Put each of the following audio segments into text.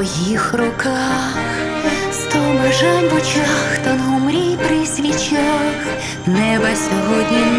моїх руках, сто межань, в очах, тону мрій при свічах, неба сьогодні.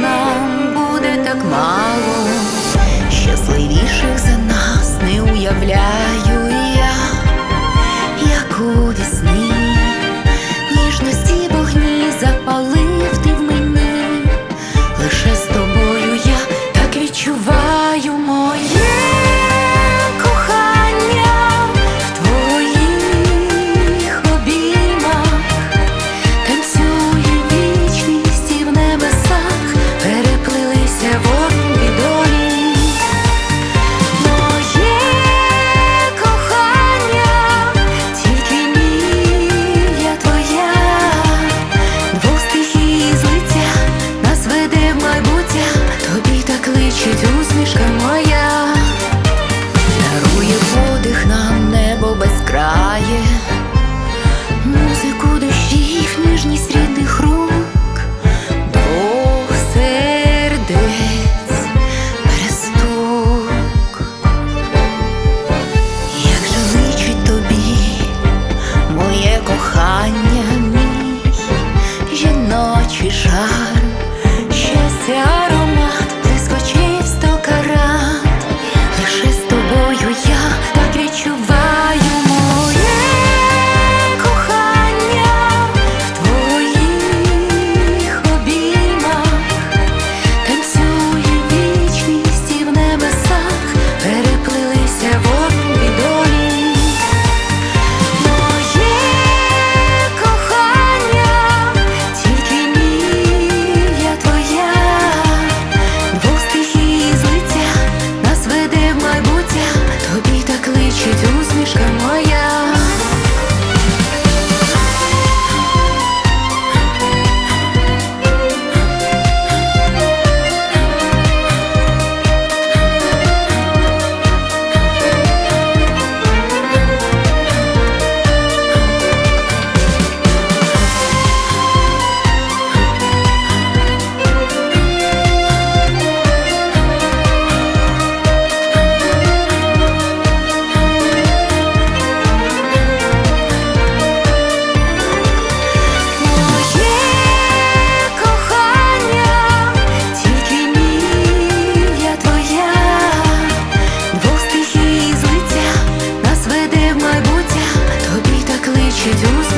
Хочуть у